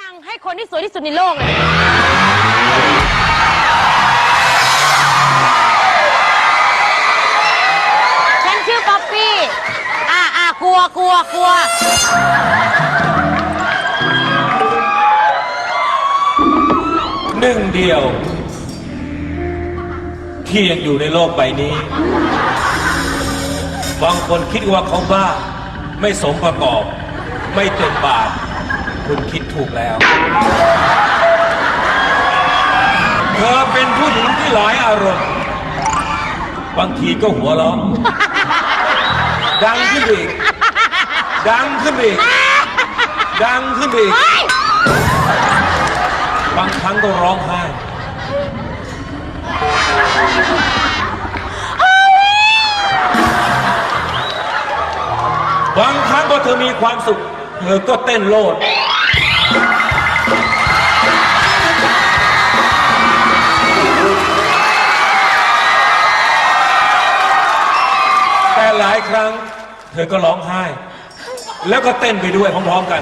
นางให้คนที่สวยที่สุดในโลกเลยฉันชื่อป๊อปปี้ อ่าอ่ากลัวกลัวกลัว หนึ่งเดียว ที่ยังอยู่ในโลกใบนี้ บางคนคิดว่าเขาบ้า ไม่สมประกอบ ไม่เต็มบาท คุณคิดถูกแล้ว เธอเป็นผู้หญิงที่หลายอารมณ์ บางทีก็หัวเราะดังขึ้นอีก ดังขึ้นอีก ดังขึ้นอีก บางครั้งก็ร้องไห้ บางครั้งพอเธอมีความสุข เธอก็เต้นโลด หลายครั้ง เธอก็ร้องไห้ แล้วก็เต้นไปด้วยพร้อมๆกัน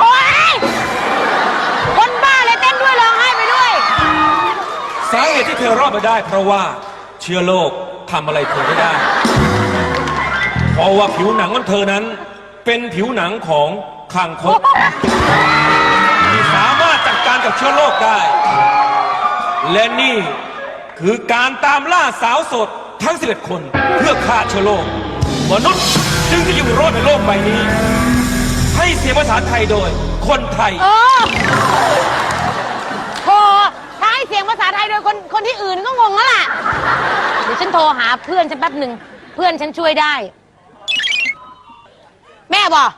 โอ๊ยคนบ้าเลยเต้นด้วยร้องไห้ไปด้วย สาเหตุที่เธอรอดมาได้ เพราะว่าเชื้อโรคทำอะไรเธอไม่ได้ เพราะว่าผิวหนังของเธอนั้น เป็นผิวหนังของคางคก การกับเชื้อโรคได้ และนี่คือการตามล่าสาวโสดทั้ง 11 คนเพื่อฆ่าเชื้อโรคมนุษย์จึงจะอยู่รอดในโลกใบนี้ ให้เสียงภาษาไทยโดย คนไทย เออโทรถ้าให้เสียงภาษาไทยโดยคนคนที่อื่นก็งงแล้วล่ะ เดี๋ยวฉันโทรหาเพื่อนฉันแป๊บหนึ่ง เพื่อนฉันช่วยได้ แม่บอก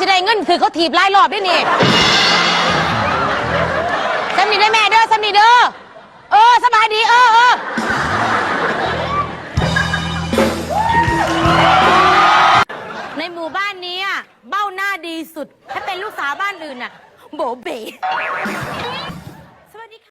สิได้เงินถือเขาถีบไล่รอบด้วยนี่สามีได้แม่เด้อสามีเด้อเออสบายดีเออเออในหมู่บ้านนี้อะเบ้าหน้าดีสุด ถ้าเป็นลูกสาวบ้านอื่นน่ะ โบเบ